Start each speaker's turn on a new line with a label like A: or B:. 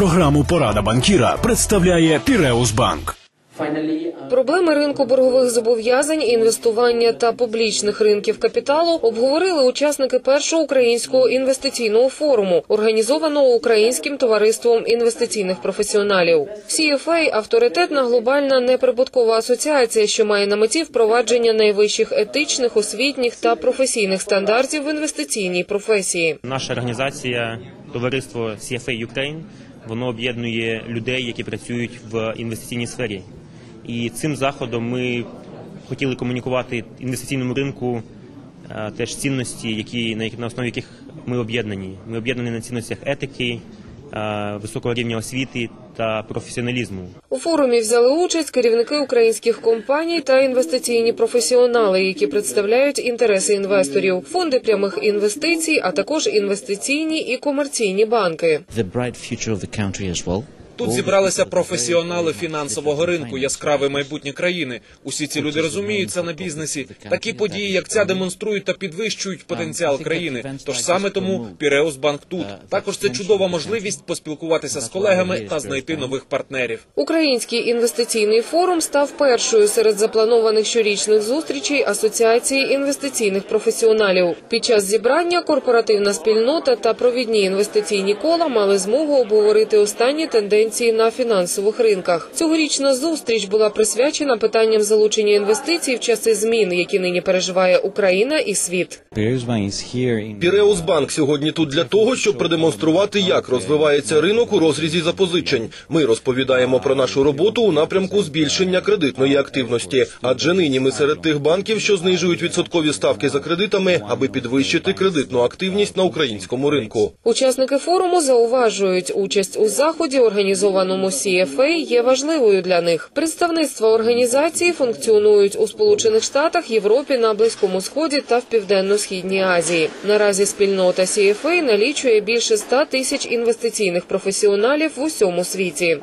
A: Програму Порада банкіра представляє Піреус Банк.
B: Проблеми ринку боргових зобов'язань, інвестування та публічних ринків капіталу обговорили учасники першого українського інвестиційного форуму, організованого Українським товариством інвестиційних професіоналів. CFA – авторитетна глобальна неприбуткова асоціація, що має на меті впровадження найвищих етичних, освітніх та професійних стандартів в інвестиційній професії.
C: Наша організація, товариство CFA Ukraine, воно об'єднує людей, які працюють в інвестиційній сфері. І цим заходом ми хотіли комунікувати інвестиційному ринку е, теж цінності, які на, основі яких ми об'єднані. Ми об'єднані на цінностях етики, високого рівня освіти та професіоналізму.
B: У форумі взяли участь керівники українських компаній та інвестиційні професіонали, які представляють інтереси інвесторів, фонди прямих інвестицій, а також інвестиційні і комерційні банки.
D: the bright future of the country as well.
E: Тут зібралися професіонали фінансового ринку, яскраве майбутнє країни. Усі ці люди розуміються на бізнесі. Такі події, як ця, демонструють та підвищують потенціал країни. Тож саме тому Піреус Банк тут. Також це чудова можливість поспілкуватися з колегами та знайти нових партнерів.
B: Український інвестиційний форум став першою серед запланованих щорічних зустрічей Асоціації інвестиційних професіоналів. Під час зібрання корпоративна спільнота та провідні інвестиційні кола мали змогу обговорити останні тенденції на фінансових ринках. Цьогорічна зустріч була присвячена питанням залучення інвестицій в часи змін, які нині переживає Україна і світ.
D: Piraeus Bank is here in
F: Піреус Банк сьогодні тут для того, щоб продемонструвати, як розвивається ринок у розрізі запозичень. Ми розповідаємо про нашу роботу у напрямку збільшення кредитної активності. Адже нині ми серед тих банків, що знижують відсоткові ставки за кредитами, аби підвищити кредитну активність на українському ринку.
B: Учасники форуму зауважують, участь у заході, організованому CFA, є важливою для них. Представництва організації функціонують у Сполучених Штатах, Європі, на Близькому Сході та в Південно-Східній Азії. Наразі спільнота CFA налічує більше 100 тисяч інвестиційних професіоналів в усьому світі.